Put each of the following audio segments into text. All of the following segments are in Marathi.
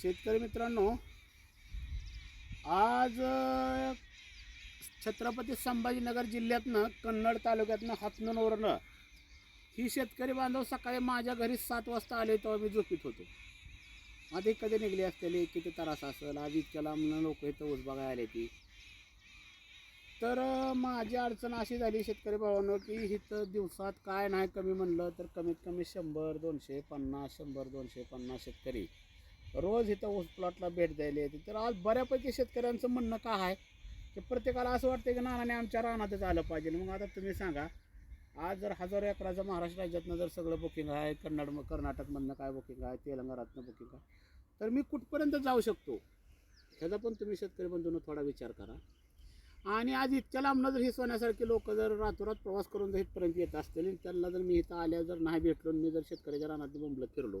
शेतकरी मित्रांनो आज छत्रपती संभाजीनगर जिल्ह्यातनं कन्नड तालुक्यातनं हातनूरवरनं ही शेतकरी बांधव सकाळी माझ्या घरी सात वाजता आले तेव्हा मी झोपीत होतो. आधी कधी निघली असलेली किती त्रास असेल आज इतक्या म्हणून लोक इथं ऊस बघायला आले ती. तर माझी अडचण अशी झाली शेतकरी भावानं की इथं दिवसात काय नाही कमी म्हणलं तर कमीत कमी शंभर दोनशे पन्नास शंभर दोनशे पन्नास शेतकरी रोज इथं ऊस प्लॉटला भेट द्यायला येते. तर आज बऱ्यापैकी शेतकऱ्यांचं म्हणणं का आहे? की प्रत्येकाला असं वाटतं की नानाने आमच्या रानातच आलं पाहिजे. मग आता तुम्ही सांगा आज जर हजारो एकराचं महाराष्ट्र राज्यातनं जर सगळं बुकिंग आहे कन्नड कर्नाटकमधनं काय बुकिंग आहे तेलंगणातनं बुकिंग आहे तर मी कुठपर्यंत जाऊ शकतो? ह्याचा पण तुम्ही शेतकरी बंधूंना थोडा विचार करा. आणि आज इतक्या लांबनं जर हिसवण्यासारखे सोन्यासारखी लोक जर रातोरात प्रवास करून जर इथपर्यंत येत असतील त्यांना जर मी इथं आल्या जर नाही भेटलो आणि मी जर शेतकऱ्याच्या रानात बोंबलं फिरलो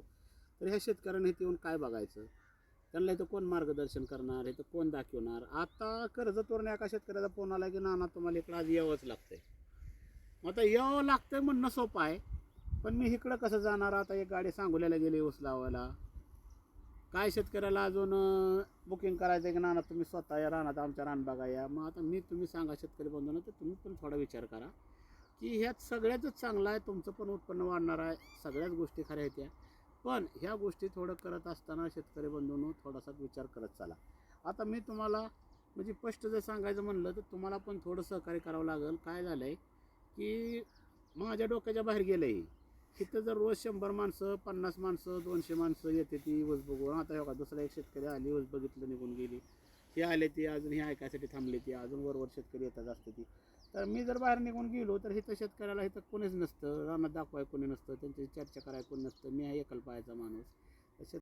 तर ह्या शेतकऱ्यांनी इथे येऊन काय बघायचं? त्यांना इथं कोण मार्गदर्शन करणार? इथं कोण दाखवणार? आता कर्ज तोरण एका शेतकऱ्याचा फोन आला की नाना तुम्हाला इकडं आज यावंच लागतंय. मग आता यावं लागतंय म्हणणं सोपं आहे पण मी इकडं कसं जाणार? आता एक गाडी सांगोल्याला गेली ऊस लावायला. काय शेतकऱ्याला अजून बुकिंग करायचं आहे की नाना तुम्ही स्वतः या रानात आमच्या रान बघा या मग आता मी तुम्ही सांगा शेतकरी बंधूंना तर तुम्ही पण थोडा विचार करा. की ह्यात सगळ्याच चांगलं आहे तुमचं पण उत्पन्न वाढणार आहे सगळ्याच गोष्टी खऱ्या आहेत या. पण ह्या गोष्टी थोडं करत असताना शेतकरी बंधूंनो थोडासा विचार करत चाला. आता मी तुम्हाला म्हणजे स्पष्ट जर सांगायचं म्हणलं तर तुम्हाला पण थोडं सहकार्य करावं लागेल. काय झालं आहे की माझ्या डोक्याच्या बाहेर गेलं आहे तिथं जर रोज शंभर माणसं पन्नास माणसं दोनशे माणसं येते ती वस बघून. आता हे बघा दुसरा एक शेतकरी आली वस बघितलं निघून गेली. हे आले ती अजून हे ऐकायसाठी थांबली ती. अजून वरवर शेतकरी येतात असते ती. तर मी जर बाहेर निघून गेलो तर इथं शेतकऱ्याला इथं कोणीच नसतं. रानात दाखवाय कोणी नसतं. त्यांची चर्चा करायला कोणी नसतं. मी हा एकल पाहायचा माणूस.